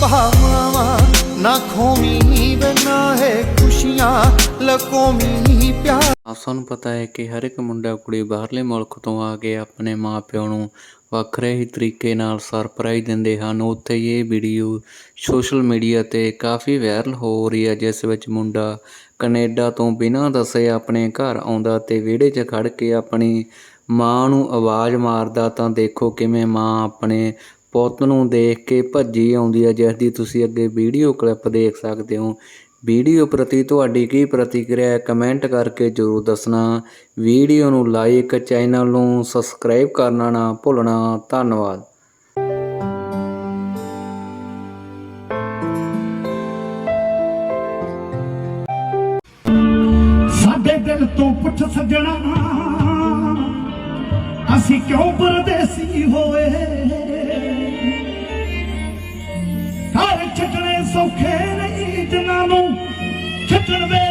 ਭਾਵਾਂ, ਨਾ ਖੋਵੀਂ ਬਨਾ ਹੈ ਖੁਸ਼ੀਆਂ ਲਕੋਮੀ ਪਿਆਰ। ਆਪ ਸਾਨੂੰ ਪਤਾ ਹੈ ਕਿ ਹਰ ਇੱਕ ਮੁੰਡਾ ਕੁੜੀ ਬਾਹਰਲੇ ਮੁਲਕ ਤੋਂ ਆ ਕੇ ਆਪਣੇ ਮਾਪਿਆਂ ਨੂੰ ਵੱਖਰੇ ਹੀ ਤਰੀਕੇ ਨਾਲ ਸਰਪ੍ਰਾਈਜ਼ ਦਿੰਦੇ ਹਨ। ਉੱਥੇ ਇਹ ਵੀਡੀਓ ਸੋਸ਼ਲ ਮੀਡੀਆ ਤੇ ਕਾਫੀ ਵਾਇਰਲ ਹੋ ਰਹੀ ਹੈ, ਜਿਸ ਵਿੱਚ ਮੁੰਡਾ ਕੈਨੇਡਾ ਤੋਂ ਬਿਨਾਂ ਦੱਸੇ ਆਪਣੇ ਘਰ ਆਉਂਦਾ ਤੇ ਵਿਹੜੇ 'ਚ ਖੜ ਕੇ ਆਪਣੀ ਮਾਂ ਨੂੰ ਆਵਾਜ਼ ਮਾਰਦਾ, ਤਾਂ ਦੇਖੋ ਕਿਵੇਂ ਮਾਂ ਆਪਣੇ ਪੁੱਤ ਨੂੰ ਦੇਖ ਕੇ ਭੱਜੀ ਆਉਂਦੀ ਹੈ ਜਿਸ ਦੀ ਤੁਸੀਂ ਅੱਗੇ ਵੀਡੀਓ ਕਲਿੱਪ ਦੇਖ ਸਕਦੇ ਹੋ। ਵੀਡੀਓ ਪ੍ਰਤੀ ਤੁਹਾਡੀ ਕੀ ਪ੍ਰਤੀਕਿਰਿਆ ਹੈ? ਕਮੈਂਟ ਕਰਕੇ ਜਰੂਰ ਦੱਸਣਾ। ਵੀਡੀਓ ਨੂੰ ਲਾਈਕ, ਚੈਨਲ ਨੂੰ ਸਬਸਕ੍ਰਾਈਬ ਕਰਨਾ ਨਾ ਭੁੱਲਣਾ। ਧੰਨਵਾਦ। ਸਾਡੇ ਦਿਲ ਤੋਂ ਪੁੱਛ ਸੱਜਣਾ, ਅਸੀਂ ਕਿਉਂ ਪਰਦੇਸੀ रहीन छे